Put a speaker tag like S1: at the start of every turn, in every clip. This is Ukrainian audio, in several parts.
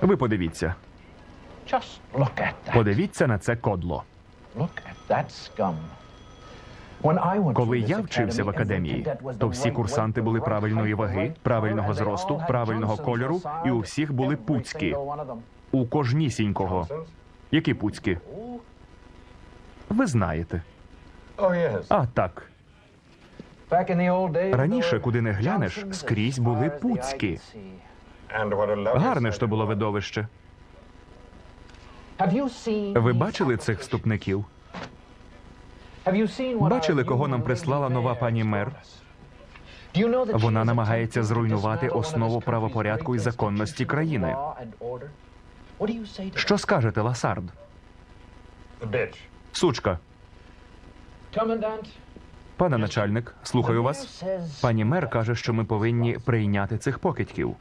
S1: Ви подивіться. Подивіться на це кодло. Коли я вчився в академії, то всі курсанти були правильної ваги, правильного зросту, правильного кольору, і у всіх були пуцьки.
S2: them.
S1: У кожнісінького. Які пуцьки? Ви знаєте.
S3: Oh.
S1: А так. Раніше, куди не глянеш, скрізь були пуцьки. Гарне ж то було видовище. Ви бачили цих вступників? Бачили, кого нам прислала нова пані мер? Вона намагається зруйнувати основу правопорядку і законності країни. Що скажете, Ласард? Сучка, пане начальник, слухаю вас. Пані мер каже, що ми повинні прийняти цих покидьків.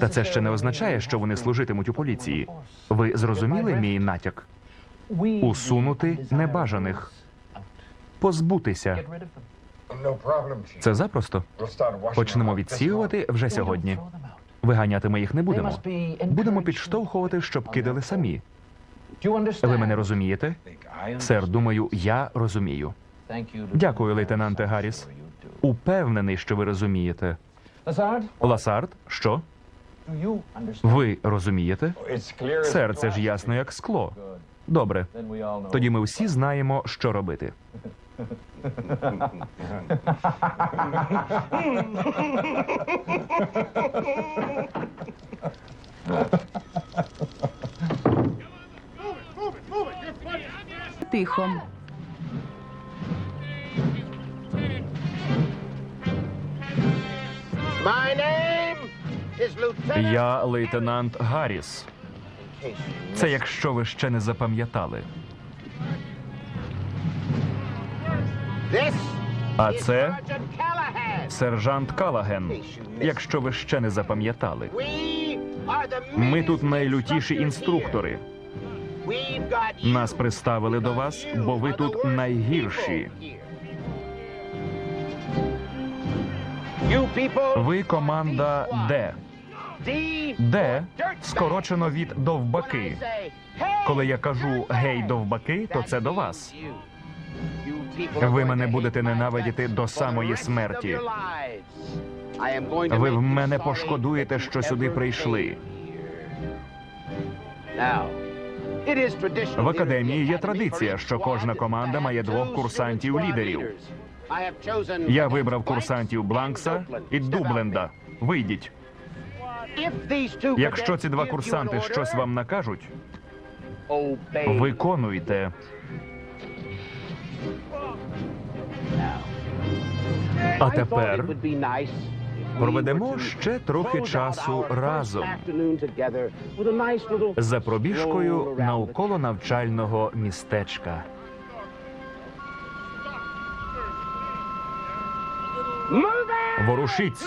S1: Та це ще не означає, що вони служитимуть у поліції. Ви зрозуміли мій натяк? Усунути небажаних. Позбутися. Це запросто. Почнемо відсіювати вже сьогодні. Виганяти ми їх не будемо. Будемо підштовхувати, щоб кидали самі. Ви мене розумієте? Сер, думаю, я розумію. Дякую, лейтенанте Гарріс. Упевнений, що ви розумієте. Ласард, що? Ви розумієте?
S3: morning. It's clear as
S1: Сер, це ж ясно як скло. Добре, тоді ми всі знаємо, що робити.
S4: Тихо.
S1: Я лейтенант Гарріс. Це якщо ви ще не запам'ятали. А це сержант Калаген. Якщо ви ще не запам'ятали. Ми тут найлютіші інструктори. Нас приставили до вас, бо ви тут найгірші. Ви команда Д. Д скорочено від довбаки.
S5: say, "Hey,
S1: Коли я кажу
S5: dirtbag",
S1: гей довбаки, то це до вас. Ви мене будете ненавидіти до самої смерті. Ви в мене пошкодуєте, що сюди прийшли. В академії є традиція, що кожна команда має двох курсантів-лідерів. Я вибрав курсантів Бланкса і Дубленда. Вийдіть. Якщо ці два курсанти щось вам накажуть, виконуйте. А тепер проведемо ще трохи часу разом за пробіжкою навколо навчального містечка. Ворушіться!